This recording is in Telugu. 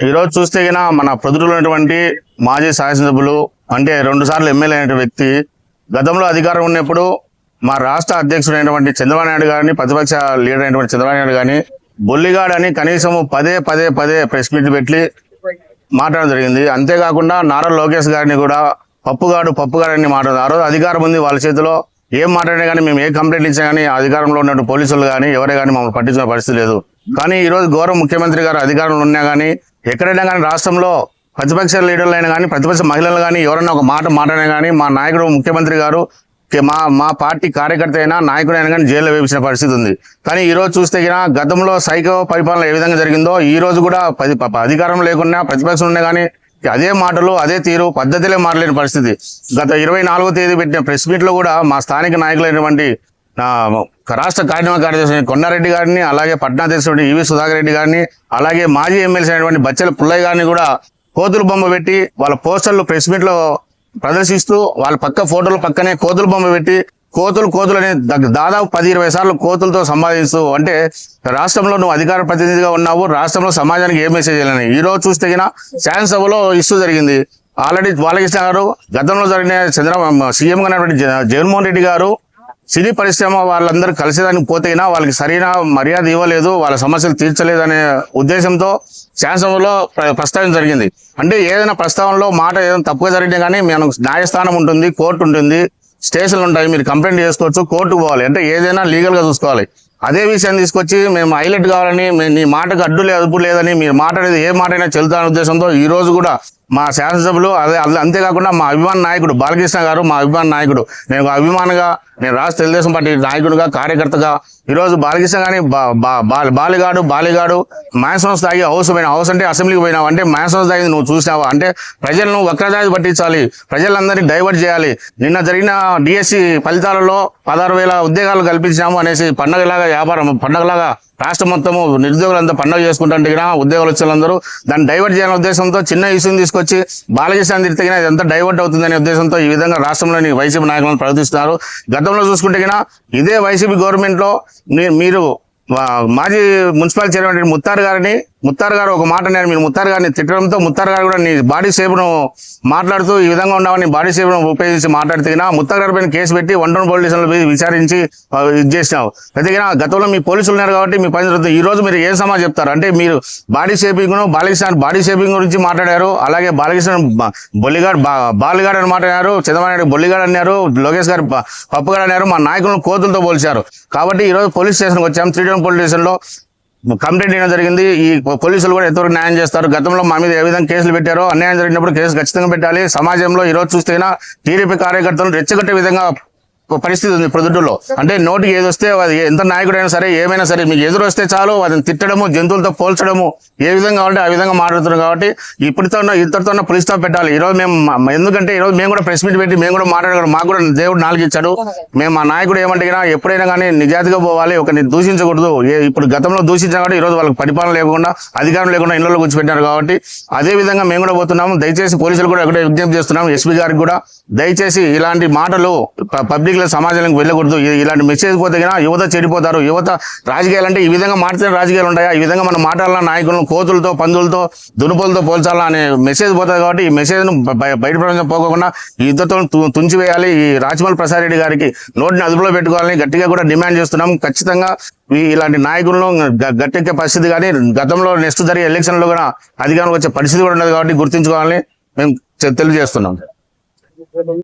ఈరోజు చూస్తే గిన మన ప్రజలు ఉన్నటువంటి మాజీ శాసనసభ్యులు అంటే రెండు సార్లు ఎమ్మెల్యే అయిన వ్యక్తి గతంలో అధికారం ఉన్నప్పుడు మా రాష్ట్ర అధ్యక్షుడైనటువంటి చంద్రబాబు నాయుడు గారిని ప్రతిపక్ష లీడర్ అయినటువంటి చంద్రబాబు నాయుడు గారిని బొల్లిగాడని అని కనీసం పదే పదే పదే ప్రెస్ మీట్ పెట్టి మాట్లాడడం జరిగింది. అంతేకాకుండా నారా లోకేష్ గారిని కూడా పప్పుగాడు పప్పుగాడు మాట్లాడారు. ఆ రోజు అధికారం ఉంది వాళ్ళ చేతిలో. ఏం మాట్లాడినా కానీ మేము ఏ కంప్లైంట్ ఇచ్చినా కానీ అధికారంలో ఉన్నట్టు పోలీసులు కానీ ఎవరే కానీ మమ్మల్ని పట్టించుకునే పరిస్థితి లేదు. కానీ ఈ రోజు గౌరవ ముఖ్యమంత్రి గారు అధికారంలో ఉన్నా కానీ ఎక్కడైనా కానీ రాష్ట్రంలో ప్రతిపక్ష లీడర్లు అయినా కానీ ప్రతిపక్ష మహిళలు కానీ ఎవరైనా ఒక మాట మాట్లాడినా కానీ మా నాయకుడు ముఖ్యమంత్రి గారు మా మా పార్టీ కార్యకర్త అయినా నాయకుడు అయినా కానీ జైల్లో వేపించిన పరిస్థితి ఉంది. కానీ ఈరోజు చూస్తే గతంలో సైకో పరిపాలన ఏ విధంగా జరిగిందో ఈ రోజు కూడా పది అధికారం లేకుండా ప్రతిపక్షం ఉన్నా కానీ అదే మాటలు అదే తీరు పద్ధతిలే మాట్లాడిన పరిస్థితి. గత ఇరవై నాలుగో తేదీ పెట్టిన ప్రెస్ మీట్లో కూడా మా స్థానిక నాయకులైనటువంటి రాష్ట్ర కార్యక్రమ కార్యదర్శి కొండారెడ్డి గారిని అలాగే పట్నాధ్యక్షుడు ఈవి సుధాకర్ రెడ్డి గారిని అలాగే మాజీ ఎమ్మెల్సీ అయినటువంటి బచ్చల పుల్లయ్య గారిని కూడా కోతులు బొమ్మ పెట్టి వాళ్ళ పోస్టర్లు ప్రెస్ మీట్లో ప్రదర్శిస్తూ వాళ్ళ పక్క ఫోటోలు పక్కనే కోతులు బొమ్మ పెట్టి కోతులు కోతులు అనే దాదాపు పది ఇరవై సార్లు కోతులతో సంపాదిస్తూ అంటే రాష్ట్రంలో నువ్వు అధికార ప్రతినిధిగా ఉన్నావు రాష్ట్రంలో సమాజానికి ఏ మెసేజ్ చేయాలని ఈ రోజు చూస్తే గిన శాసనసభలో ఇష్యూ జరిగింది. ఆల్రెడీ బాలకృష్ణ గారు గతంలో జరిగిన చంద్ర సీఎం గా జగన్మోహన్ రెడ్డి గారు సినీ పరిశ్రమ వాళ్ళందరూ కలిసేదానికి పోతేనా వాళ్ళకి సరైన మర్యాద ఇవ్వలేదు వాళ్ళ సమస్యలు తీర్చలేదనే ఉద్దేశంతో శాసనసభలో ప్రస్తావన జరిగింది. అంటే ఏదైనా ప్రస్తావనలో మాట ఏదైనా తప్పుగా జరిగినా కానీ మనకు న్యాయస్థానం ఉంటుంది కోర్టు ఉంటుంది. స్టేషన్లు ఉంటాయి మీరు కంప్లైంట్ చేసుకోవచ్చు కోర్టుకు పోవాలి. అంటే ఏదైనా లీగల్గా చూసుకోవాలి. అదే విషయాన్ని తీసుకొచ్చి మేము హైలైట్ కావాలని మీ- నీ మాటకు అడ్డు లేదు అదుపు లేదని మీరు మాట్లాడేది ఏ మాట అయినా చెల్తానే ఉద్దేశంతో ఈ రోజు కూడా మా శాసనసభ్యులు అదే అదే- అంతేకాకుండా మా అభిమాన నాయకుడు బాలకృష్ణ గారు మా అభిమాన నాయకుడు. నేను ఒక అభిమానిగా నేను రాష్ట్ర తెలుగుదేశం పార్టీ నాయకుడిగా కార్యకర్తగా ఈరోజు బాలకృష్ణ కానీ బా- బా- బాలిగాడు బాలిగాడు మ్యాన్సన్ తాగి హౌస్ పోయిన హౌస్ అంటే అసెంబ్లీకి పోయినావు? అంటే మ్యాన్సన్ తాగి నువ్వు చూసినావా? అంటే ప్రజలను వక్రదారి పట్టించాలి. ప్రజలందరినీ డైవర్ట్ చేయాలి. నిన్న జరిగిన డిఎస్సి ఫలితాలలో పదహారు వేల ఉద్యోగాలు కల్పించాము అనేసి పండగలాగా వ్యాపారం పండగలాగా రాష్ట్రం మొత్తము నిరుద్యోగులంతా పండుగ చేసుకుంటుంటే గిన ఉద్యోగాలు వచ్చిన దాన్ని డైవర్ట్ చేయాలనే ఉద్దేశంతో చిన్న ఇష్యూని తీసుకొచ్చి బాలకృష్ణ తిరిగిన ఇదంతా డైవర్ట్ అవుతుందనే ఉద్దేశంతో ఈ విధంగా రాష్ట్రంలోని వైసీపీ నాయకులను ప్రవర్తిస్తున్నారు. గతంలో చూసుకుంటే ఇదే వైసీపీ గవర్నమెంట్లో మీ- మీరు మాజీ మున్సిపల్ చైర్మన్ ముత్తారు గారిని ముత్తారు గారు ఒక మాట నేను మీరు ముత్తారు గారిని తిట్టడంతో ముత్తారు గారు కూడా నీ బాడీ షేప్ను మాట్లాడుతూ ఈ విధంగా ఉన్నామని బాడీ షేప్ను ఉపయోగించి మాట్లాడితే ముత్తారు ముత్తార్ గారి పైన కేసు పెట్టి వన్ టౌన్ పోలీస్ స్టేషన్లో విచారించి ఇది చేసినావు. అయితే గతంలో మీ పోలీసులు ఉన్నారు కాబట్టి మీ పని జరుగుతుంది. ఈ రోజు మీరు ఏ సమా చెప్తారు? అంటే మీరు బాడీ షేపింగ్ను బాలకృష్ణ బాడీ షేపింగ్ గురించి మాట్లాడారు. అలాగే బాలకృష్ణ బొల్లిగాడు బొల్లిగాడ్ బాలుగాడ్ అని మాట్లాడారు చంద్రబాబు నాయుడు బొల్లిగాడ్ అన్నారు. లోకేష్ గారు ప- పప్పుగాడు అన్నారు. మా నాయకులను కోతులతో పోల్చారు. కాబట్టి ఈ రోజు పోలీస్ స్టేషన్కి వచ్చాము త్రీ టౌన్ పోలీస్ స్టేషన్లో కంప్లైంట్ చేయడం జరిగింది? ఈ పోలీసులు కూడా ఎంతవరకు న్యాయం చేస్తారు? గతంలో మా మీద ఏ విధంగా కేసులు పెట్టారో అన్యాయం జరిగినప్పుడు కేసు ఖచ్చితంగా పెట్టాలి. సమాజంలో ఈ రోజు చూస్తేనా టీడీపీ కార్యకర్తలు రెచ్చగొట్టే విధంగా పరిస్థితి ఉంది ప్రొద్దుడులో అంటే నోటికి ఏది వస్తే అది ఎంత నాయకుడైనా సరే ఏమైనా సరే మీకు ఎదురు వస్తే చాలు వాటిని తిట్టడము జంతువులతో పోల్చడము ఏ విధంగా ఉంటే ఆ విధంగా మాట్లాడుతున్నారు కాబట్టి ఇప్పటితో ఇద్దరితో పులిస్ పెట్టాలి. ఈరోజు మేము ఎందుకంటే ఈ రోజు మేము కూడా ప్రెస్ మీట్ పెట్టి మేము కూడా మాట్లాడగలం మాకు కూడా దేవుడు నాలుగు ఇచ్చాడు. మేము మా నాయకుడు ఏమంటే ఎప్పుడైనా కానీ నిజాతిగా పోవాలి ఒకరిని దూషించకూడదు. ఏ- ఇప్పుడు గతంలో దూషించాం కాబట్టి ఈ రోజు వాళ్ళకి పరిపాలన లేకుండా అధికారం లేకుండా ఇళ్ళలో కూర్చోబెట్టారు కాబట్టి అదే విధంగా మేము కూడా పోతున్నాము. దయచేసి పోలీసులు కూడా ఒకటే విజ్ఞప్తి చేస్తున్నాం ఎస్పీ గారికి కూడా. దయచేసి ఇలాంటి మాటలు పబ్లిక్ లో సమాజానికి వెళ్ళకూడదు. ఇలాంటి మెసేజ్ పోతే యువత చెడిపోతారు. యువత రాజకీయాలు అంటే ఈ విధంగా మాట్లాడే రాజకీయాలు ఉంటాయా? ఈ విధంగా మనం మాట్లాడాలన్న నాయకులను కోతులతో పందులతో దునుపులతో పోల్చాలా అనే మెసేజ్ పోతుంది కాబట్టి ఈ మెసేజ్ను బయట ప్రపంచం పోకుండా యుద్ధతో తు- తుంచివేయాలి. ఈ రాజమౌళి ప్రసాద్ రెడ్డి గారికి నోటిని అదుపులో పెట్టుకోవాలని గట్టిగా కూడా డిమాండ్ చేస్తున్నాం. ఖచ్చితంగా ఈ ఇలాంటి నాయకులను గట్టెక్కే పరిస్థితి కానీ గతంలో నెక్స్ట్ జరిగే ఎలక్షన్లో కూడా అధికారంలో వచ్చే పరిస్థితి కూడా ఉండదు కాబట్టి గుర్తుంచుకోవాలని మేము తెలియజేస్తున్నాం.